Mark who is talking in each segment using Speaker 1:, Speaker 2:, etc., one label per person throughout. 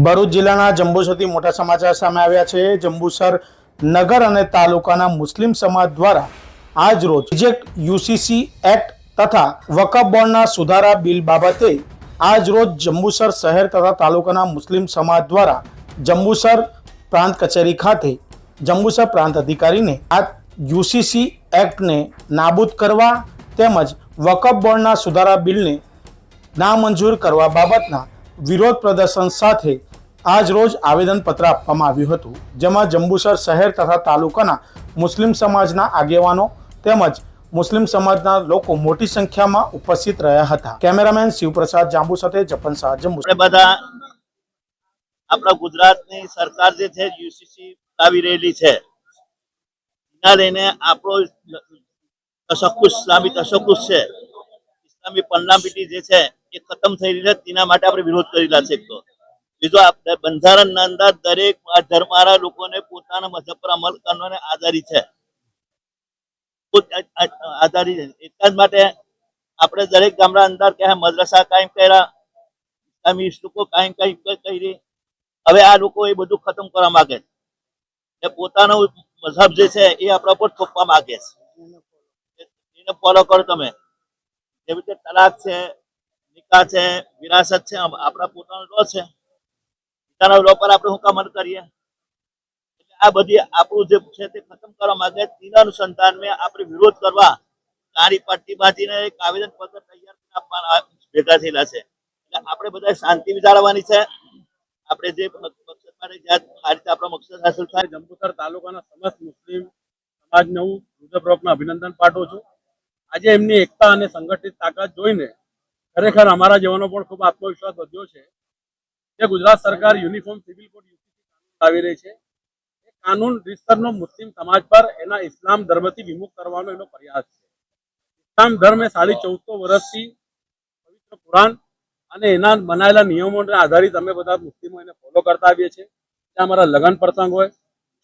Speaker 1: ભરૂચ જિલ્લાના જંબુસરથી મોટા સમાચાર સામે આવ્યા છે. જંબુસર નગર અને તાલુકાના મુસ્લિમ સમાજ દ્વારા આજ રોજ રિજેક્ટ યુસીસી એક્ટ તથા વકફ બોર્ડના સુધારા બિલ બાબતે આજ રોજ જંબુસર શહેર તથા તાલુકાના મુસ્લિમ સમાજ દ્વારા જંબુસર પ્રાંત કચેરી ખાતે જંબુસર પ્રાંત અધિકારીને આ યુસીસી એક્ટને નાબૂદ કરવા તેમજ વકફ બોર્ડના સુધારા બિલને નામંજૂર કરવા બાબતના વિરોધ પ્રદર્શન સાથે આજ રોજ આવેદનપત્ર આપવામાં આવ્યું હતું, જેમાં જંબુસર શહેર તથા તાલુકાના મુસ્લિમ સમાજના આગેવાનો તેમજ મુસ્લિમ સમાજના લોકો મોટી સંખ્યામાં ઉપસ્થિત રહ્યા હતા. કેમેરામેન શિવપ્રસાદ જાંબુ સાથે જપન શાહ જંબુ
Speaker 2: બધા આપણા ગુજરાતની સરકાર જે છે, યુસીસી લાવી રહેલી છે. એના લઈને આપણો તશક્કુશ ઇસ્લામી તશક્કુશ છે. ઇસ્લામી પન્નાપીટી જે છે, એ ખતમ થઈ રહી છે. તેના માટે આપણે વિરોધ કરેલા છે એક તો. બીજો બંધારણના અંદર દરેક ધર્મવાળા લોકોને પોતાના મذહબ પર અમલ કરવાને આધારી છે. પોત- આ- આ- આધારી છે. એટલા જ માટે આપણે દરેક ગામડા અંદર કે મદ્રસા કાયમ કર્યા કાંઈ કઈ કરી. હવે આ લોકો એ બધું ખતમ કરવા માંગે છે. એ પોતાનો મذહબ જે છે એ આપણા પર થોપવા માંગે છે. એને ફોલો કરો તમે. જેવી રીતે તલાક છે, નિકાહ છે, વિરાસત છે આપણા પોતાનો લો છે. પોતાના લોકોને આપણે હું કમર કરીએ? આ બધી આપણું જે છે તે ખતમ કરવા છે તેના અનુસંધાન મેં આપણે વિરોધ કરવા કાળી પટ્ટીબાજીને એક આવેદન પત્ર તૈયાર આપવાના ભેગા થયેલા છે. એટલે આપણે બધા શાંતિ જાળવવાની છે. આપણે જે મકસદ માટે જ્યાં આ રીતે આપણો મકસદ હાંસલ થાય.
Speaker 3: જંબુસર તાલુકાના સમસ્ત મુસ્લિમ સમાજને હું હૃદયપૂર્વકના અભિનંદન પાઠવું છું. આજે એમની એકતા અને સંગઠિત તાકાત જોઈને ખરેખર અમારા જવાનો પણ ખૂબ આત્મવિશ્વાસ વધ્યો છે. કે ગુજરાત સરકાર યુનિફોર્મ સિવિલ કોડ આવી રહી છે કાનૂન વિસ્તરનો મુસ્લિમ સમાજ પર એના ઇસ્લામ ધર્મથી વિમુખ કરવાનો એનો પ્રયાસ છે. ઇસ્લામ ધર્મ એ સાડી ચૌદસો વર્ષથી પવિત્ર કુરાન અને એના બનાવેલા નિયમોને આધારિત અમે બધા મુસ્લિમો એને ફોલો કરતા આવીએ છીએ. ત્યાં અમારા લગ્ન પ્રસંગ હોય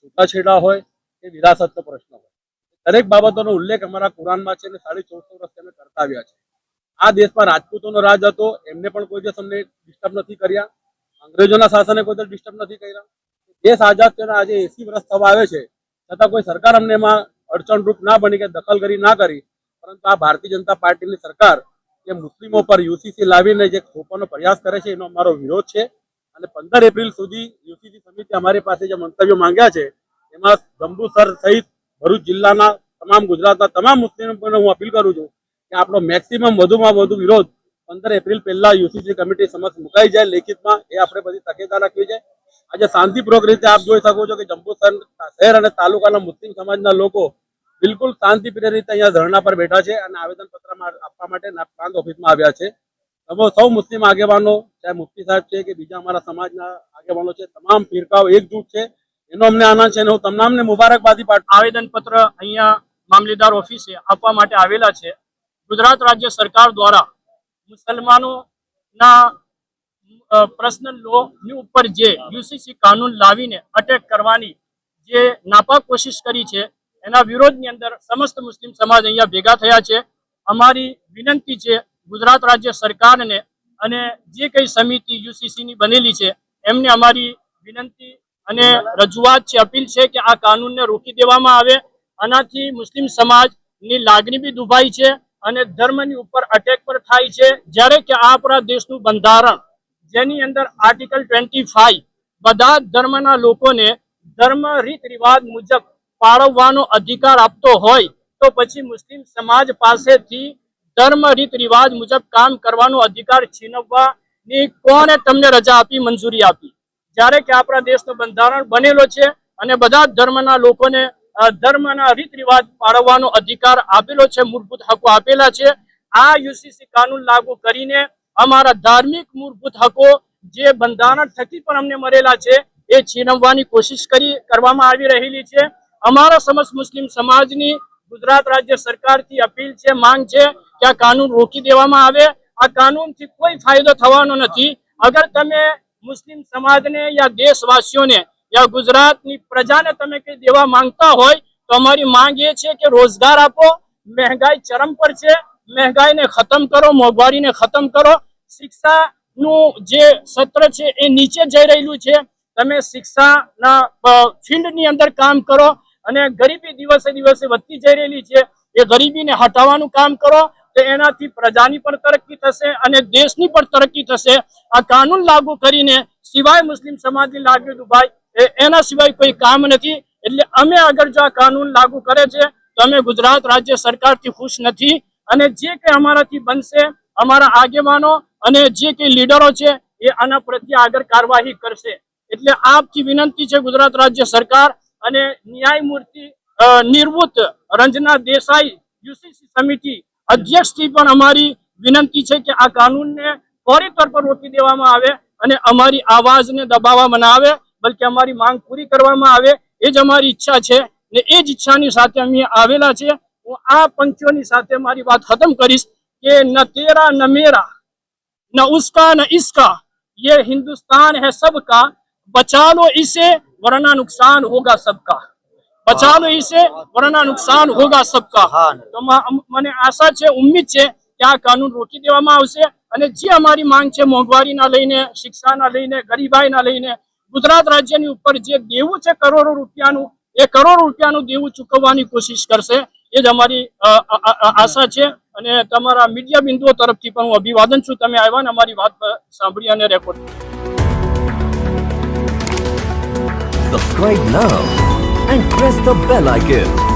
Speaker 3: છૂટાછેડા હોય કે વિરાસતનો પ્રશ્ન હોય. દરેક બાબતોનો ઉલ્લેખ અમારા કુરાનમાં છે અને સાડી ચૌદસો વર્ષથી અમે કરતા આવ્યા છે આ દેશમાં રાજપૂતોનો રાજ હતો, એમને પણ કોઈ દિવસ અમને ડિસ્ટર્બ નથી કર્યા. અંગ્રેજોના શાસને કોઈ ડિસ્ટર્બ નથી કર્યા. દેશ આઝાદ થયો આજે એસી વર્ષ થવા આવે છે. છતાં કોઈ સરકાર અમને એમાં અડચણરૂપ ના બની કે દખલગીરી ના કરી. પરંતુ આ ભારતીય જનતા પાર્ટીની સરકાર જે મુસ્લિમો પર યુસીસી લાવીને જે થોપવાનો પ્રયાસ કરે છે એનો અમારો વિરોધ છે. અને પંદર એપ્રિલ સુધી યુસીસી સમિતિ અમારી પાસે જે મંતવ્યો માંગ્યા છે, એમાં જંબુસર સહિત ભરૂચ જિલ્લાના તમામ ગુજરાતના તમામ મુસ્લિમોને હું અપીલ કરું છું કે આપણો મેક્સિમમ વધુમાં વધુ વિરોધ પંદર એપ્રિલ પહેલા યુસીસી કમિટી સમક્ષ મુકાઈ જાય લેખિતમાં, એ આપણે બધી તકેદાર રાખવી છે. આજે શાંતિપૂર્વક રીતે આપ જોઈ શકો છો કે જંબુસર શહેર અને તાલુકાના મુસ્લિમ સમાજના લોકો બિલકુલ શાંતિપ્રિય રીતે અહીંયા ધરણા પર બેઠા છે અને આવેદન આપવા માટે પ્રાંત ઓફિસમાં આવ્યા છે. અમે સૌ મુસ્લિમ આગેવાનો, ચાહે મુફ્તી સાહેબ છે કે બીજા અમારા સમાજના આગેવાનો છે, તમામ ફિરકાઓ એકજૂટ છે. એનો અમને આનંદ છે અને હું તમામને મુબારકબાદી પાઠ
Speaker 4: આવેદન પત્ર અહીંયા મામલેદાર ઓફિસે આપવા માટે આવેલા છે. ગુજરાત રાજ્ય સરકાર દ્વારા મુસલમાનોના પર્સનલ લો ની ઉપર જે યુસીસી કાનૂન લાવીને અટેક કરવાની જે નાપાક કોશિશ કરી છે, એના વિરોધની અંદર સમસ્ત મુસ્લિમ સમાજ અહીંયા ભેગા થયા છે. અમારી વિનંતી છે ગુજરાત રાજ્ય સરકારને અને જે કઈ સમિતિ યુસીસીની બનેલી છે, એમને અમારી વિનંતી અને રજૂઆત છે, અપીલ છે કે આ કાનૂનને રોકી દેવામાં આવે. આનાથી મુસ્લિમ સમાજની લાગણી બી દુભાઈ છે. અને ધર્મની ઉપર અટેક પર થાય છે. જ્યારે કે આ આપણા દેશનું બંધારણ, જેની અંદર આર્ટિકલ ટ્વેન્ટી ફાઈવ બધા ધર્મના લોકોને ધર્મ રીત રિવાજ મુજબ પાળવવાનો અધિકાર આપતો હોય, તો પછી મુસ્લિમ સમાજ પાસેથી ધર્મ રીત રિવાજ મુજબ કામ કરવાનો અધિકાર છીનવવાની કોણે તમને રજા આપી, મંજૂરી આપી? જ્યારે કે આપણા દેશનું બંધારણ બનેલો છે અને બધા ધર્મના લોકોને ધર્મના રીત રિવાજ પાળવવાનો અધિકાર આપેલો છે, મૂળભૂત હકો આપેલા છે. આ યુસીસી કાનૂન લાગુ કરીને અમારા ધાર્મિક મૂળભૂત હકો જે બંધારણ થકી પણ અમને મળેલા છે, એ છીનવવાની કોશિશ કરી, કરવામાં આવી રહેલી છે. અમારા સમસ્ત મુસ્લિમ સમાજની ગુજરાત રાજ્ય સરકારથી અપીલ છે, માંગ છે કે આ કાનૂન રોકી દેવામાં આવે. આ કાનૂનથી કોઈ ફાયદો થવાનો નથી. અગર તમે મુસ્લિમ સમાજને યા દેશવાસીઓને યા ગુજરાતની પ્રજાને તમે કઈ દેવા માંગતા હોય તો અમારી માંગ એ છે કે રોજગાર આપો, મહેંગાઈ ચરમ પર છે, મહેંગાઈને ખતમ કરો, મોંઘવારીને ખતમ કરો. શિક્ષા નું જે સત્ર છે એ નીચે જઈ રહેલું છે. તમે શિક્ષાના ફિલ્ડની અંદર કામ કરો અને ગરીબી દિવસે દિવસે વધતી જઈ રહેલી છે. એ ગરીબીને હટાવવાનું કામ કરો તો એનાથી પ્રજાની પણ તરક્કી થશે અને દેશની પણ તરક્કી થશે. આ કાનૂન લાગુ કરીને સિવાય મુસ્લિમ સમાજની લાગ્યું દુભાઈ એના સિવાય કોઈ કામ નથી. એટલે અમે આગળ જો આ કાનૂન લાગુ કરે છે, તો અમે ગુજરાત રાજ્ય સરકારથી ખુશ નથી. અને જે કંઈ અમારાથી બનશે, અમારા આગેવાનો અને જે કંઈ લીડરો છે, એ આના પ્રત્યે આગળ કાર્યવાહી કરશે. એટલે આપથી વિનંતી છે ગુજરાત રાજ્ય સરકાર અને ન્યાયમૂર્તિ નિવૃત્ત રંજના દેસાઈ, યુસીસી સમિતિ અધ્યક્ષથી પણ અમારી વિનંતી છે કે આ કાનૂનને ફરી પર રોકી દેવામાં આવે અને અમારી આવાજને દબાવવામાં આવે. બલકે અમારી માંગ પૂરી કરવામાં આવે એ જ અમારી ઈચ્છા છે ને એ જ ઈચ્છાની સાથે અમે આવેલા છે હું આ પંક્તિઓની સાથે મારી વાત ખતમ કરીશ કે ન તેરા ન મેરા न उसका न इसका ये हिंदुस्तान है सबका बचा लो इसे वरना नुकसान होगा सबका बचा लो इसे वरना नुकसान होगा सबका તો મ- મને આશા છે ઉમ્મીદ છે કે આ કાનૂન રોકી દેવામાં આવશે અને જે અમારી માંગ છે મોંઘવારીના લઈને શિક્ષાના લઈને ગરીબાઈના લઈને ગુજરાત રાજ્યની ઉપર જે દેવું છે કરોડો રૂપિયાનું, એ કરોડો રૂપિયાનું દેવું ચૂકવવાની કોશિશ કરશે. એ જ અમારી આશા છે. અને તમારા મીડિયા બિંદુઓ તરફથી પણ હું અભિવાદન છું. તમે આવ્યા ને અમારી વાત સાંભળી અને record
Speaker 5: subscribe now and press the bell icon.